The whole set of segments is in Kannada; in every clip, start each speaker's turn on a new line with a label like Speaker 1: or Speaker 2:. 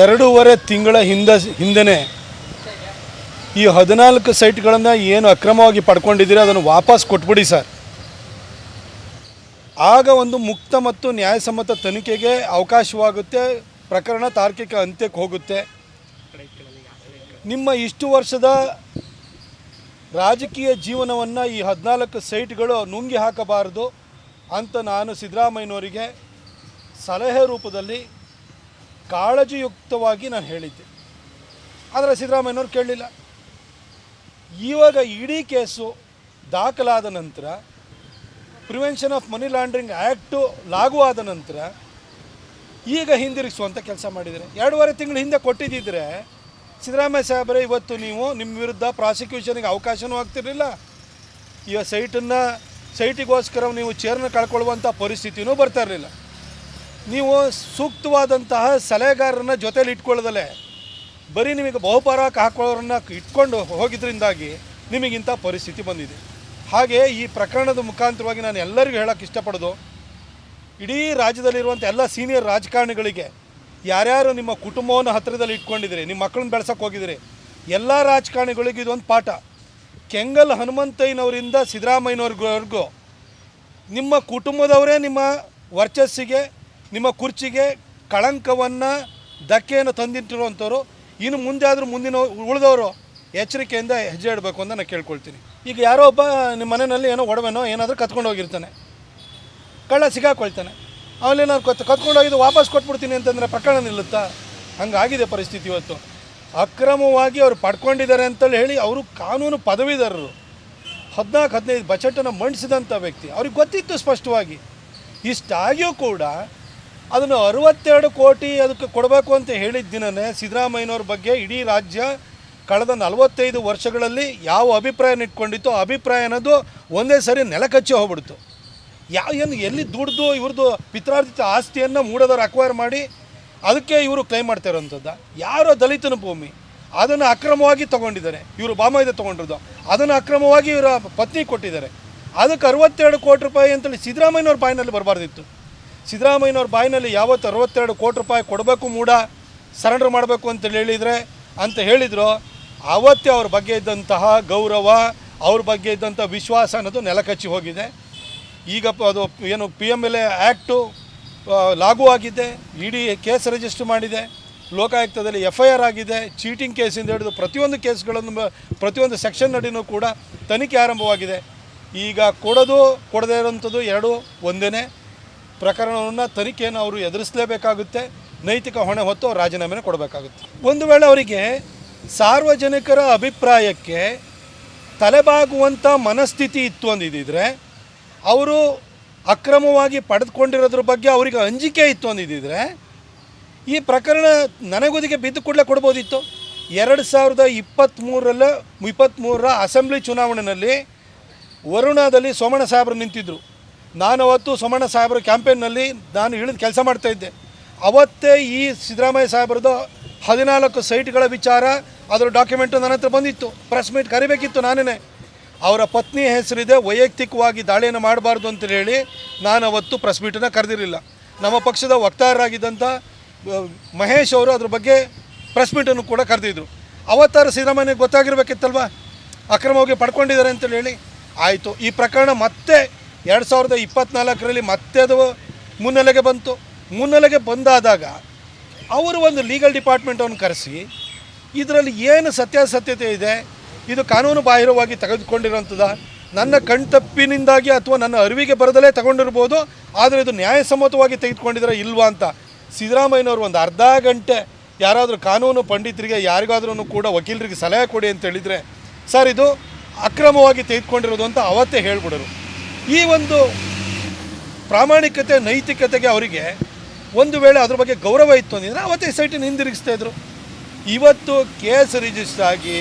Speaker 1: ಎರಡೂವರೆ ತಿಂಗಳ ಹಿಂದೆ ಹಿಂದೆನೇ ಈ ಹದಿನಾಲ್ಕು ಸೈಟ್ಗಳನ್ನು ಏನು ಅಕ್ರಮವಾಗಿ ಪಡ್ಕೊಂಡಿದ್ದೀರಿ, ಅದನ್ನು ವಾಪಸ್ ಕೊಟ್ಬಿಡಿ ಸರ್. ಆಗ ಒಂದು ಮುಕ್ತ ಮತ್ತು ನ್ಯಾಯಸಮ್ಮತ ತನಿಖೆಗೆ ಅವಕಾಶವಾಗುತ್ತೆ, ಪ್ರಕರಣ ತಾರ್ಕಿಕ ಅಂತ್ಯಕ್ಕೆ ಹೋಗುತ್ತೆ. ನಿಮ್ಮ ಇಷ್ಟು ವರ್ಷದ ರಾಜಕೀಯ ಜೀವನವನ್ನು ಈ ಹದಿನಾಲ್ಕು ಸೈಟ್ಗಳು ನುಂಗಿ ಹಾಕಬಾರದು ಅಂತ ನಾನು ಸಿದ್ದರಾಮಯ್ಯನವರಿಗೆ ಸಲಹೆ ರೂಪದಲ್ಲಿ ಕಾಳಜಿಯುಕ್ತವಾಗಿ ನಾನು ಹೇಳಿದ್ದೆ. ಆದರೆ ಸಿದ್ದರಾಮಯ್ಯನವ್ರು ಕೇಳಲಿಲ್ಲ. ಇವಾಗ ಇಡೀ ಕೇಸು ದಾಖಲಾದ ನಂತರ prevention of money laundering act ಲಾಗು ಆದ ನಂತರ ಈಗ ಹಿಂದಿರುಗಿಸುವಂಥ ಕೆಲಸ ಮಾಡಿದರೆ ಎರಡೂವರೆ ತಿಂಗಳು ಹಿಂದೆ ಕೊಟ್ಟಿದ್ದಿದ್ರೆ ಸಿದ್ದರಾಮಯ್ಯ ಸಾಹೇಬರೇ, ಇವತ್ತು ನೀವು ನಿಮ್ಮ ವಿರುದ್ಧ ಪ್ರಾಸಿಕ್ಯೂಷನಿಗೆ ಅವಕಾಶವೂ ಆಗ್ತಿರಲಿಲ್ಲ. ಈಗ ಸೈಟನ್ನು, ಸೈಟಿಗೋಸ್ಕರ ನೀವು ಚೇರ್ನ ಕಳ್ಕೊಳ್ಳುವಂಥ ಪರಿಸ್ಥಿತಿನೂ ಬರ್ತಾ ಇರಲಿಲ್ಲ. ನೀವು ಸೂಕ್ತವಾದಂತಹ ಸಲಹೆಗಾರರನ್ನ ಜೊತೇಲಿ ಇಟ್ಕೊಳ್ಳೋದಲ್ಲೇ, ಬರೀ ನಿಮಗೆ ಬಹುಪರಾಕ್ ಹಾಕೊಳ್ಳೋರನ್ನ ಇಟ್ಕೊಂಡು ಹೋಗಿದ್ರಿಂದಾಗಿ ನಿಮಗಿಂಥ ಪರಿಸ್ಥಿತಿ ಬಂದಿದೆ. ಹಾಗೆ ಈ ಪ್ರಕರಣದ ಮುಖಾಂತರವಾಗಿ ನಾನು ಎಲ್ಲರಿಗೂ ಹೇಳೋಕೆ ಇಷ್ಟಪಡೋದು, ಇಡೀ ರಾಜ್ಯದಲ್ಲಿರುವಂಥ ಎಲ್ಲ ಸೀನಿಯರ್ ರಾಜಕಾರಣಿಗಳಿಗೆ ಯಾರ್ಯಾರು ನಿಮ್ಮ ಕುಟುಂಬವನ್ನು ಹತ್ತಿರದಲ್ಲಿ ಇಟ್ಕೊಂಡಿದ್ದೀರಿ, ನಿಮ್ಮ ಮಕ್ಕಳನ್ನ ಬೆಳ್ಸೋಕೆ ಹೋಗಿದ್ದೀರಿ, ಎಲ್ಲ ರಾಜಕಾರಣಿಗಳಿಗೂ ಇದೊಂದು ಪಾಠ. ಕೆಂಗಲ್ ಹನುಮಂತಯ್ಯನವರಿಂದ ಸಿದ್ದರಾಮಯ್ಯನವ್ರಿಗೂ, ನಿಮ್ಮ ಕುಟುಂಬದವರೇ ನಿಮ್ಮ ವರ್ಚಸ್ಸಿಗೆ ನಿಮ್ಮ ಕುರ್ಚಿಗೆ ಕಳಂಕವನ್ನು ಧಕ್ಕೆಯನ್ನು ತಂದಿಟ್ಟಿರುವಂಥವ್ರು, ಇನ್ನು ಮುಂದೆ ಆದರೂ ಮುಂದಿನ ಉಳಿದವರು ಎಚ್ಚರಿಕೆಯಿಂದ ಹೆಜ್ಜೆ ಇಡಬೇಕು ಅಂತ ನಾನು ಕೇಳ್ಕೊಳ್ತೀನಿ. ಈಗ ಯಾರೋ ಒಬ್ಬ ನಿಮ್ಮ ಮನೆಯಲ್ಲಿ ಏನೋ ಒಡವೆನೋ ಏನಾದರೂ ಕತ್ಕೊಂಡು ಹೋಗಿರ್ತಾನೆ. ಕಳ್ಳ ಸಿಗಾಕೊಳ್ತಾನೆ. ಅವನೇನಾದ್ರು ಕತ್, ಕತ್ಕೊಂಡು ಹೋಗಿದ್ದು ವಾಪಸ್ ಕೊಟ್ಬಿಡ್ತೀನಿ ಅಂತಂದರೆ ಪ್ರಕರಣ ನಿಲ್ಲುತ್ತಾ? ಹಂಗಾಗಿದೆ ಪರಿಸ್ಥಿತಿ ಇವತ್ತು. ಅಕ್ರಮವಾಗಿ ಅವರು ಪಡ್ಕೊಂಡಿದ್ದಾರೆ ಅಂತೇಳಿ ಹೇಳಿ ಅವರು ಕಾನೂನು ಪದವೀಧರರು. ಹದಿನಾಲ್ಕು, ಹದಿನೈದು ಬಜೆಟನ್ನು ಮಂಡಿಸಿದಂಥ ವ್ಯಕ್ತಿ. ಅವ್ರಿಗೆ ಗೊತ್ತಿತ್ತು ಸ್ಪಷ್ಟವಾಗಿ. ಇಷ್ಟಾಗಿಯೂ ಕೂಡ ಅದನ್ನು ಅರವತ್ತೆರಡು ಕೋಟಿ ಅದಕ್ಕೆ ಕೊಡಬೇಕು ಅಂತ ಹೇಳಿದ ದಿನನೇ ಸಿದ್ದರಾಮಯ್ಯನವ್ರ ಬಗ್ಗೆ ಇಡೀ ರಾಜ್ಯ ಕಳೆದ ನಲವತ್ತೈದು ವರ್ಷಗಳಲ್ಲಿ ಯಾವ ಅಭಿಪ್ರಾಯನ ಇಟ್ಕೊಂಡಿತ್ತು ಆ ಅಭಿಪ್ರಾಯ ಅನ್ನೋದು ಒಂದೇ ಸರಿ ನೆಲಕಚ್ಚಿ ಹೋಗ್ಬಿಡ್ತು. ಯಾವ ಏನು ಎಲ್ಲಿ ದುಡ್ದು ಇವ್ರದ್ದು ಪಿತ್ರಾರ್ಜಿತ ಆಸ್ತಿಯನ್ನು ಮೂಡದವ್ರು ಅಕ್ವೈರ್ ಮಾಡಿ ಅದಕ್ಕೆ ಇವರು ಕ್ಲೈಮ್ ಮಾಡ್ತಾ ಇರೋಂಥದ್ದು. ಯಾರೋ ದಲಿತನ ಭೂಮಿ, ಅದನ್ನು ಅಕ್ರಮವಾಗಿ ತೊಗೊಂಡಿದ್ದಾರೆ. ಇವರು ಬಾಮಾಯ್ದ ತೊಗೊಂಡಿರೋದು. ಅದನ್ನು ಅಕ್ರಮವಾಗಿ ಇವರ ಪತ್ನಿ ಕೊಟ್ಟಿದ್ದಾರೆ. ಅದಕ್ಕೆ ಅರವತ್ತೆರಡು ಕೋಟಿ ರೂಪಾಯಿ ಅಂತೇಳಿ ಸಿದ್ದರಾಮಯ್ಯನವ್ರ ಬಾಯಿನಲ್ಲಿ ಬರಬಾರ್ದಿತ್ತು. ಸಿದ್ದರಾಮಯ್ಯನವ್ರ ಬಾಯಿನಲ್ಲಿ ಯಾವತ್ತು ಅರವತ್ತೆರಡು ಕೋಟಿ ರೂಪಾಯಿ ಕೊಡಬೇಕು ಮೂಡ, ಸರೆಂಡರ್ ಮಾಡಬೇಕು ಅಂತೇಳಿ ಹೇಳಿದರೆ, ಅಂತ ಹೇಳಿದರು, ಆವತ್ತೇ ಅವ್ರ ಬಗ್ಗೆ ಇದ್ದಂತಹ ಗೌರವ, ಅವ್ರ ಬಗ್ಗೆ ಇದ್ದಂಥ ವಿಶ್ವಾಸ ಅನ್ನೋದು ನೆಲಕಚ್ಚಿ ಹೋಗಿದೆ. ಈಗ ಅದು ಏನು P M L A act ಲಾಗೂ ಆಗಿದೆ, ಇಡಿ ಕೇಸ್ ರಿಜಿಸ್ಟರ್ ಮಾಡಿದೆ, ಲೋಕಾಯುಕ್ತದಲ್ಲಿ ಎಫ್ ಐ ಆರ್ ಆಗಿದೆ, ಚೀಟಿಂಗ್ ಕೇಸಿಂದ ಹಿಡಿದು ಪ್ರತಿಯೊಂದು ಕೇಸ್ಗಳನ್ನು ಪ್ರತಿಯೊಂದು ಸೆಕ್ಷನ್ ನಡಿನೂ ಕೂಡ ತನಿಖೆ ಆರಂಭವಾಗಿದೆ. ಈಗ ಕೊಡೋದು, ಕೊಡದೇ ಇರೋಂಥದ್ದು ಎರಡು ಒಂದೇ ಪ್ರಕರಣವನ್ನು ತನಿಖೆಯನ್ನು ಅವರು ಎದುರಿಸಲೇಬೇಕಾಗುತ್ತೆ. ನೈತಿಕ ಹೊಣೆ ಹೊತ್ತು ಅವ್ರು ರಾಜೀನಾಮೆನ ಕೊಡಬೇಕಾಗುತ್ತೆ. ಒಂದು ವೇಳೆ ಅವರಿಗೆ ಸಾರ್ವಜನಿಕರ ಅಭಿಪ್ರಾಯಕ್ಕೆ ತಲೆಬಾಗುವಂಥ ಮನಸ್ಥಿತಿ ಇತ್ತು ಅಂದಿದ್ದರೆ ಅವರು ಅಕ್ರಮವಾಗಿ ಪಡೆದುಕೊಂಡಿರೋದ್ರ ಬಗ್ಗೆ ಅವರಿಗೆ ಅಂಜಿಕೆ ಇತ್ತು ಅಂದಿದ್ದರೆ ಈ ಪ್ರಕರಣ ನನಗೊದಿಗೆ ಬಿದ್ದು ಕೂಡಲೇ ಕೊಡ್ಬೋದಿತ್ತು. ಎರಡು ಸಾವಿರದ ಇಪ್ಪತ್ತ್ಮೂರಲ್ಲ ಇಪ್ಪತ್ತ್ಮೂರರ ಅಸೆಂಬ್ಲಿ ಚುನಾವಣೆಯಲ್ಲಿ ವರುಣಾದಲ್ಲಿ ಸೋಮಣ್ಣ ಸಾಹೇಬರು ನಿಂತಿದ್ದರು ನಾನು ಅವತ್ತು ಸೋಮಣ್ಣ ಸಾಹೇಬರ ಕ್ಯಾಂಪೇನ್ನಲ್ಲಿ ನಾನು ಇಳಿದು ಕೆಲಸ ಮಾಡ್ತಾಯಿದ್ದೆ ಅವತ್ತೇ ಈ ಸಿದ್ದರಾಮಯ್ಯ ಸಾಹೇಬ್ರದ್ದು ಹದಿನಾಲ್ಕು ಸೈಟ್ಗಳ ವಿಚಾರ, ಅದರ ಡಾಕ್ಯುಮೆಂಟು ನನ್ನ ಹತ್ರ ಬಂದಿತ್ತು. ಪ್ರೆಸ್ ಮೀಟ್ ಕರಿಬೇಕಿತ್ತು ನಾನೇ ಅವರ ಪತ್ನಿ ಹೆಸರಿದೆ, ವೈಯಕ್ತಿಕವಾಗಿ ದಾಳಿಯನ್ನು ಮಾಡಬಾರ್ದು ಅಂತ ಹೇಳಿ ನಾನು ಅವತ್ತು ಪ್ರೆಸ್ ಮೀಟನ್ನು ಕರೆದಿರಲಿಲ್ಲ. ನಮ್ಮ ಪಕ್ಷದ ವಕ್ತಾರರಾಗಿದ್ದಂಥ ಮಹೇಶ್ ಅವರು ಅದ್ರ ಬಗ್ಗೆ ಪ್ರೆಸ್ ಮೀಟನ್ನು ಕೂಡ ಕರೆದಿದ್ರು. ಅವತ್ತಾರು ಸಿದ್ದರಾಮಯ್ಯಗೆ ಗೊತ್ತಾಗಿರ್ಬೇಕಿತ್ತಲ್ವ? ಅಕ್ರಮವಾಗಿ ಪಡ್ಕೊಂಡಿದ್ದಾರೆ ಅಂತೇಳಿ ಆಯಿತು, ಈ ಪ್ರಕರಣ ಮತ್ತೆ ಎರಡು ಸಾವಿರದ ಇಪ್ಪತ್ತ್ನಾಲ್ಕರಲ್ಲಿ ಮತ್ತೆ ಅದು ಮುನ್ನೆಲೆಗೆ ಬಂತು. ಮುನ್ನೆಲೆಗೆ ಬಂದಾದಾಗ ಅವರು ಒಂದು ಲೀಗಲ್ ಡಿಪಾರ್ಟ್ಮೆಂಟನ್ನು ಕರೆಸಿ, ಇದರಲ್ಲಿ ಏನು ಸತ್ಯಾಸತ್ಯತೆ ಇದೆ, ಇದು ಕಾನೂನು ಬಾಹಿರವಾಗಿ ತೆಗೆದುಕೊಂಡಿರೋಂಥದ್ದು ನನ್ನ ಕಣ್ತಪ್ಪಿನಿಂದಾಗಿ ಅಥವಾ ನನ್ನ ಅರಿವಿಗೆ ಬರದಲೇ ತಗೊಂಡಿರ್ಬೋದು, ಆದರೆ ಇದು ನ್ಯಾಯಸಮ್ಮತವಾಗಿ ತೆಗೆದುಕೊಂಡಿದ್ರೆ ಇಲ್ವಾ ಅಂತ ಸಿದ್ದರಾಮಯ್ಯನವರು ಒಂದು ಅರ್ಧ ಗಂಟೆ ಯಾರಾದರೂ ಕಾನೂನು ಪಂಡಿತರಿಗೆ ಯಾರಿಗಾದ್ರೂ ಕೂಡ ವಕೀಲರಿಗೆ ಸಲಹೆ ಕೊಡಿ ಅಂತ ಹೇಳಿದರೆ, ಸರ್, ಇದು ಅಕ್ರಮವಾಗಿ ತೆಗೆದುಕೊಂಡಿರೋದು ಅಂತ ಅವತ್ತೇ ಹೇಳ್ಬಿಡರು. ಈ ಒಂದು ಪ್ರಾಮಾಣಿಕತೆ, ನೈತಿಕತೆಗೆ ಅವರಿಗೆ ಒಂದು ವೇಳೆ ಅದ್ರ ಬಗ್ಗೆ ಗೌರವ ಇತ್ತು ಅಂದಿದ್ರೆ ಅವತ್ತೇ ಸೈಟನ್ನು ಹಿಂದಿರುಗಿಸ್ತಾ ಇದ್ರು. ಇವತ್ತು ಕೇಸ್ ರಿಜಿಸ್ಟರ್ ಆಗಿ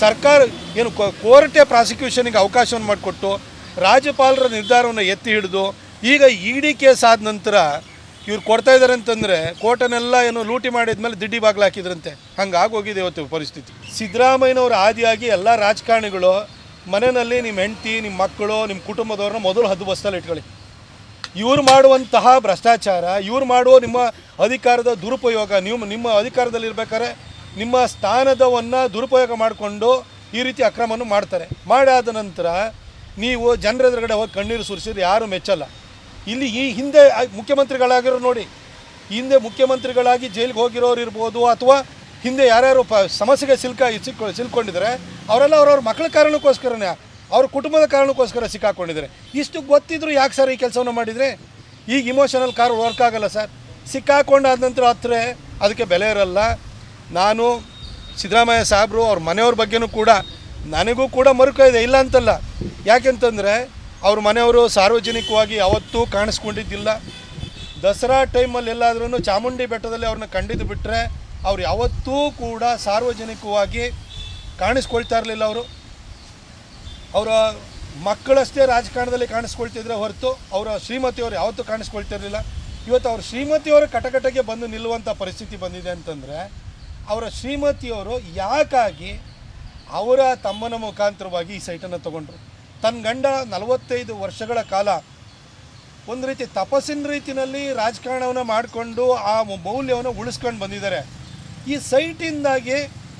Speaker 1: ಸರ್ಕಾರ ಏನು ಕೋರ್ಟೇ ಪ್ರಾಸಿಕ್ಯೂಷನಿಗೆ ಅವಕಾಶವನ್ನು ಮಾಡಿಕೊಟ್ಟು ರಾಜ್ಯಪಾಲರ ನಿರ್ಧಾರವನ್ನು ಎತ್ತಿ ಹಿಡಿದು ಈಗ ಇ ಡಿ ಕೇಸ್ ಆದ ನಂತರ ಇವ್ರು ಕೊಡ್ತಾ ಇದ್ದಾರೆ ಅಂತಂದರೆ ಕೋರ್ಟನ್ನೆಲ್ಲ ಏನು ಲೂಟಿ ಮಾಡಿದ್ಮೇಲೆ ದಿಡ್ಡಿ ಬಾಗಿಲು ಹಾಕಿದ್ರಂತೆ. ಹಂಗೆ ಆಗೋಗಿದೆ ಇವತ್ತು ಪರಿಸ್ಥಿತಿ. ಸಿದ್ದರಾಮಯ್ಯನವ್ರ ಆದಿಯಾಗಿ ಎಲ್ಲ ರಾಜಕಾರಣಿಗಳು ಮನೆಯಲ್ಲಿ ನಿಮ್ಮ ಹೆಂಡತಿ ನಿಮ್ಮ ಮಕ್ಕಳು ನಿಮ್ಮ ಕುಟುಂಬದವ್ರನ್ನ ಮೊದಲು ಹದ್ದು ಬಸ್ತಲ್ಲಿ ಇಟ್ಕೊಳ್ಳಿ. ಇವ್ರು ಮಾಡುವಂತಹ ಭ್ರಷ್ಟಾಚಾರ, ಇವ್ರು ಮಾಡುವ ನಿಮ್ಮ ಅಧಿಕಾರದ ದುರುಪಯೋಗ, ನೀವು ನಿಮ್ಮ ಅಧಿಕಾರದಲ್ಲಿರ್ಬೇಕಾದ್ರೆ ನಿಮ್ಮ ಸ್ಥಾನದವನ್ನು ದುರುಪಯೋಗ ಮಾಡಿಕೊಂಡು ಈ ರೀತಿ ಅಕ್ರಮವನ್ನು ಮಾಡ್ತಾರೆ. ಮಾಡಾದ ನಂತರ ನೀವು ಜನರ ಎದುರುಗಡೆ ಹೋಗಿ ಕಣ್ಣೀರು ಸುರಿಸಿದ್ರೆ ಯಾರೂ ಮೆಚ್ಚಲ್ಲ. ಇಲ್ಲಿ ಈ ಹಿಂದೆ ಮುಖ್ಯಮಂತ್ರಿಗಳಾಗಿರೋ ನೋಡಿ, ಹಿಂದೆ ಮುಖ್ಯಮಂತ್ರಿಗಳಾಗಿ ಜೈಲಿಗೆ ಹೋಗಿರೋರು ಇರ್ಬೋದು ಅಥವಾ ಹಿಂದೆ ಯಾರ್ಯಾರು ಪ ಸಮಸ್ಯೆಗೆ ಸಿಲ್ಕ ಸಿಕ್ಕ ಸಿಲ್ಕೊಂಡಿದ್ದಾರೆ, ಅವರೆಲ್ಲ ಅವ್ರವ್ರ ಮಕ್ಕಳ ಕಾರಣಕ್ಕೋಸ್ಕರನೇ, ಅವ್ರ ಕುಟುಂಬದ ಕಾರಣಕ್ಕೋಸ್ಕರ ಸಿಕ್ಕಾಕೊಂಡಿದ್ದಾರೆ. ಇಷ್ಟು ಗೊತ್ತಿದ್ರು ಯಾಕೆ ಸರ್ ಈ ಕೆಲಸವನ್ನು ಮಾಡಿದರೆ? ಈಗ ಇಮೋಷನಲ್ ಕಾರ್ ವರ್ಕ್ ಆಗಲ್ಲ ಸರ್. ಸಿಕ್ಕಾಕೊಂಡಾದ ನಂತರ ಹತ್ರ ಅದಕ್ಕೆ ಬೆಲೆ ಇರಲ್ಲ. ನಾನು ಸಿದ್ದರಾಮಯ್ಯ ಸಾಹೇಬರು ಅವ್ರ ಮನೆಯವ್ರ ಬಗ್ಗೆನೂ ಕೂಡ ನನಗೂ ಕೂಡ ಮರುಕ ಇಲ್ಲ ಅಂತಲ್ಲ. ಯಾಕೆಂತಂದರೆ ಅವ್ರ ಮನೆಯವರು ಸಾರ್ವಜನಿಕವಾಗಿ ಯಾವತ್ತೂ ಕಾಣಿಸ್ಕೊಂಡಿದ್ದಿಲ್ಲ. ದಸರಾ ಟೈಮಲ್ಲಿ ಎಲ್ಲಾದ್ರೂ ಚಾಮುಂಡಿ ಬೆಟ್ಟದಲ್ಲಿ ಅವ್ರನ್ನ ಕಂಡಿದ್ದು ಬಿಟ್ಟರೆ ಅವ್ರು ಯಾವತ್ತೂ ಕೂಡ ಸಾರ್ವಜನಿಕವಾಗಿ ಕಾಣಿಸ್ಕೊಳ್ತಾ ಇರಲಿಲ್ಲ ಅವರು. ಅವರ ಮಕ್ಕಳಷ್ಟೇ ರಾಜಕಾರಣದಲ್ಲಿ ಕಾಣಿಸ್ಕೊಳ್ತಿದ್ರೆ ಹೊರತು ಅವರ ಶ್ರೀಮತಿಯವರು ಯಾವತ್ತೂ ಕಾಣಿಸ್ಕೊಳ್ತಿರಲಿಲ್ಲ ಇವತ್ತು ಅವ್ರ ಶ್ರೀಮತಿಯವರು ಕಟಕಟಗೆ ಬಂದು ನಿಲ್ಲುವಂಥ ಪರಿಸ್ಥಿತಿ ಬಂದಿದೆ ಅಂತಂದರೆ ಅವರ ಶ್ರೀಮತಿಯವರು ಯಾಕಾಗಿ ಅವರ ತಮ್ಮನ ಮುಖಾಂತರವಾಗಿ ಈ ಸೈಟನ್ನು ತಗೊಂಡ್ರು. ತನ್ನ ಗಂಡ ನಲವತ್ತೈದು ವರ್ಷಗಳ ಕಾಲ ಒಂದು ರೀತಿ ತಪಸ್ಸಿನ ರೀತಿಯಲ್ಲಿ ರಾಜಕಾರಣವನ್ನು ಮಾಡಿಕೊಂಡು ಆ ಮೌಲ್ಯವನ್ನು ಉಳಿಸ್ಕೊಂಡು ಬಂದಿದ್ದಾರೆ. ಈ ಸೈಟಿಂದಾಗಿ